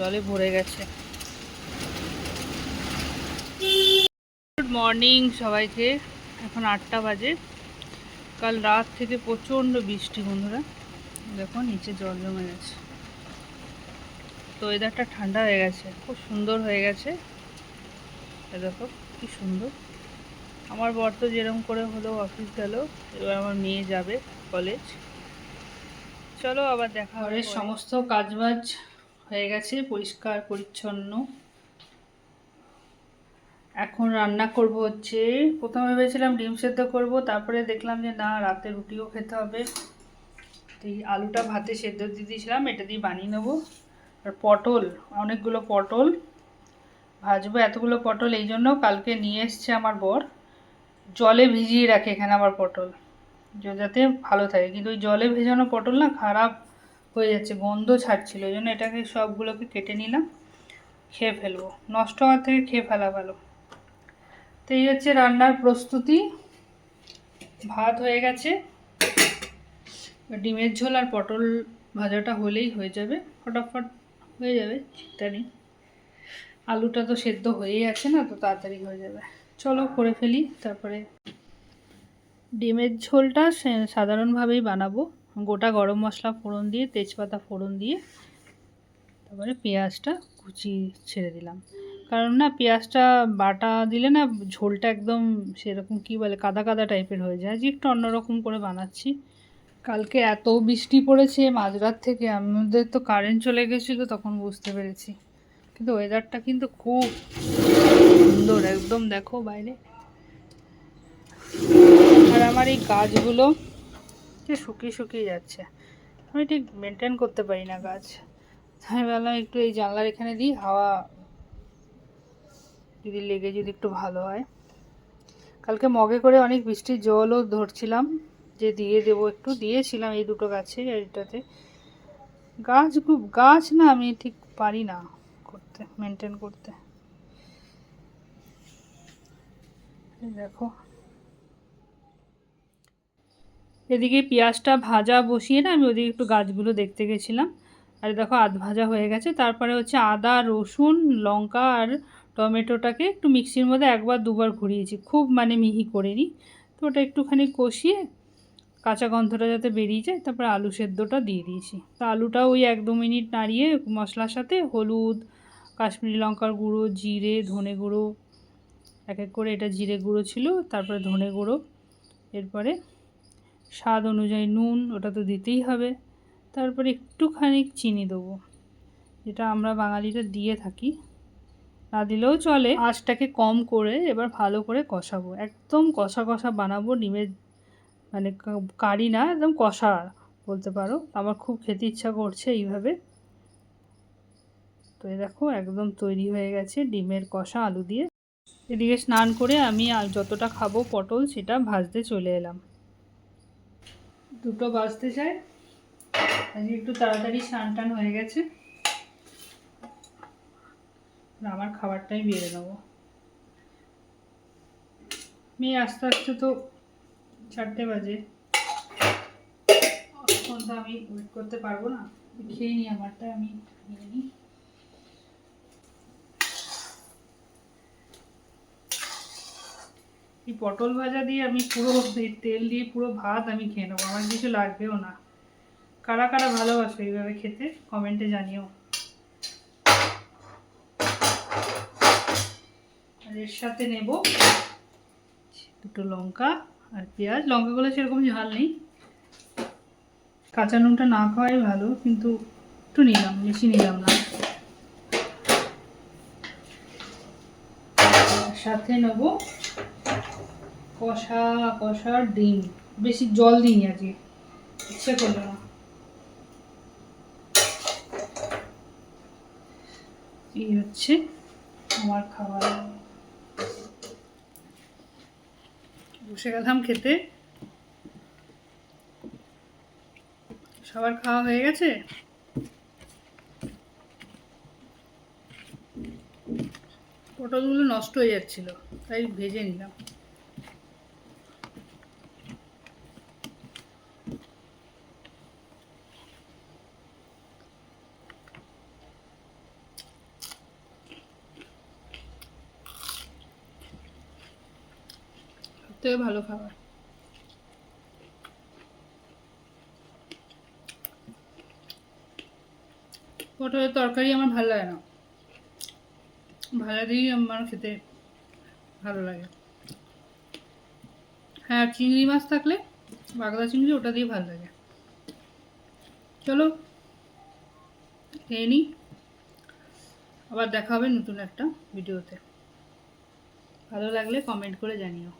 জলে ভরে গেছে। গুড মর্নিং সবাইকে। এখন আটটা বাজে। কাল রাত থেকে প্রচণ্ড বৃষ্টি বন্ধুরা। দেখো, নিচে জল জমে গেছে। তো ওয়েদারটা ঠান্ডা হয়ে গেছে। খুব সুন্দর হয়ে গেছে। দেখো, কি সুন্দর। আমার বর তো যেরকম করে হলো অফিস গেল, এবার আমার মেয়ে যাবে কলেজ চলো আবার দেখা হবে। সমস্ত কাজবাজ হয়ে গেছে, পরিষ্কার, পরিচ্ছন্ন। এখন রান্না করব হচ্ছে, প্রথমে ভেবেছিলাম ডিম সেদ্ধ করব, তারপরে দেখলাম যে না, রাতে রুটিও খেতে হবে। এই আলুটা ভাতে সেদ্ধ দিয়ে দিয়েছিলাম, এটা দিয়ে বানিয়ে নেব। আর পটল, অনেকগুলো পটল। ভাজবো এতগুলো পটল, এই জন্য কালকে নিয়ে এসছে আমার বর। জলে ভিজিয়ে রাখে এখানে আমার পটল, যাতে ভালো থাকে। কিন্তু ওই জলে ভেজানো পটল না, খারাপ হয়ে যাচ্ছে, গন্ধ ছাড়ছিল। ওই জন্য এটাকে সবগুলোকে কেটে নিলাম, খেয়ে ফেলব। নষ্ট হওয়ার থেকে খেয়ে ফেলা ভালো। তো এই হচ্ছে রান্নার প্রস্তুতি। ভাত হয়ে গেছে। ডিমের ঝোল আর পটল ভাজাটা হলেই হয়ে যাবে। ফটাফট হয়ে যাবে, চিন্তা নেই। আলুটা তো সেদ্ধ হয়েই আছে না, তো তাড়াতাড়ি হয়ে যাবে। চলো করে ফেলি, তারপরে ডিমের ঝোলটা সাধারণভাবেই বানাবো। গোটা গরম মশলা ফোড়ন দিয়ে, তেজপাতা ফোড়ন দিয়ে তারপরে পেঁয়াজটা কুচি ছেড়ে দিলাম। কারণ না, পেঁয়াজটা বাটা দিলে না ঝোলটা একদম সেরকম কি বলে, কাদা কাদা টাইপের হয়ে যায়। যে একটু অন্যরকম করে বানাচ্ছি। কালকে এত বৃষ্টি পড়েছে, মাঝরাত থেকে আমাদের তো কারেন্ট চলে গেছিল তখন বুঝতে পেরেছি। কিন্তু ওয়েদারটা কিন্তু খুব সুন্দর, একদম দেখো বাইরে। আর আমার এই গাছগুলো যে শুকিয়ে শুকিয়ে যাচ্ছে। আমি ঠিক মেনটেন করতে পারি না গাছ। আমি ভাবলাম একটু এই জানলার এখানে দিই, হাওয়া যদি লেগে যদি একটু ভালো হয়। কালকে মগে করে অনেক বৃষ্টির জলও ধরছিলাম, যে দিয়ে দেবো একটু। দিয়েছিলাম এই দুটো গাছে এটাতে। গাছ খুব গাছ না আমি ঠিক পারি না করতে মেনটেন করতে। দেখো। এদিকে পেঁয়াজটা ভাজা বসিয়ে না আমি ওদিকে একটু গাছগুলো দেখতে গেছিলাম। আর দেখো আধ ভাজা হয়ে গেছে। তারপরে হচ্ছে আদা, রসুন, লঙ্কা আর টমেটোটাকে একটু মিক্সির মধ্যে একবার দুবার ঘুরিয়েছি। খুব মানে মিহি করিনি। তো ওটা একটুখানি কষিয়ে কাঁচা গন্ধটা যাতে বেরিয়ে যায়, তারপরে আলু সেদ্ধটা দিয়ে দিয়েছি। তো আলুটা ওই এক দু মিনিট নাড়িয়ে মশলার সাথে হলুদ, কাশ্মীরি লঙ্কার গুঁড়ো, জিরে, ধনে গুঁড়ো, এক এক করে এটা জিরে গুঁড়ো ছিল, তারপরে ধনে গুঁড়ো, এরপরে স্বাদ অনুযায়ী নুন, ওটা তো দিতেই হবে। তারপরে একটুখানি চিনি দেবো, যেটা আমরা বাঙালিরা দিয়ে থাকি। না দিলেও চলে। আঁচটাকে কম করে এবার ভালো করে কষাবো। একদম কষা কষা বানাবো, ডিমের মানে কারি না, একদম কষা বলতে পারো। আমার খুব খেতে ইচ্ছা করছে এইভাবে। তো দেখো, একদম তৈরি হয়ে গেছে ডিমের কষা আলু দিয়ে। এদিকে স্নান করে আমি যতটা খাব পটল, সেটা ভাজতে চলে এলাম। দুটো বাজতে চায় আজকে একটু তাড়াতাড়ি স্নান টান হয়ে গেছে। আমার খাবারটাই বেড়ে নেব। মেয়ে আস্তে আস্তে তো চারটে বাজে। তখন তো আমি ওয়েট করতে পারব না। খেয়ে নিই, আমারটা আমি নিয়ে নিই। এই পটল ভাজা দিয়ে আমি পুরো তেল দিয়ে পুরো ভাত আমি খেয়ে নেব। আমার কিছু লাগবেও না। কারা কারা ভালোবাসো এইভাবে খেতে, কমেন্টে জানিও। আর এর সাথে নেব দুটো লঙ্কা আর পেঁয়াজ। লঙ্কাগুলো সেরকম ঝাল নেই। কাঁচা নুনটা না খাওয়াই ভালো, কিন্তু একটু নিলাম, বেশি নিলাম না। সাথে নেব কষা কষা ডিম। বেশি জল দিইনি আজকে। ইচ্ছে করল না। এই হচ্ছে আমার খাবার। বসে গেলাম খেতে। সবার খাওয়া হয়ে গেছে? পটলগুলো নষ্ট হয়ে যাচ্ছিল, তাই ভেজে নিলাম। সবথেকে ভালো খাবার। পটলের তরকারি আমার ভালো লাগে না। ভাজা দিয়েই আমার খেতে ভালো লাগে। হ্যাঁ চিংড়ি মাছ থাকলে বাগদা চিংড়ি ওটা দিয়ে ভালো লাগে। চলো, খেয়ে নিই আবার দেখা হবে নতুন একটা ভিডিওতে। ভালো লাগলে কমেন্ট করে জানিও।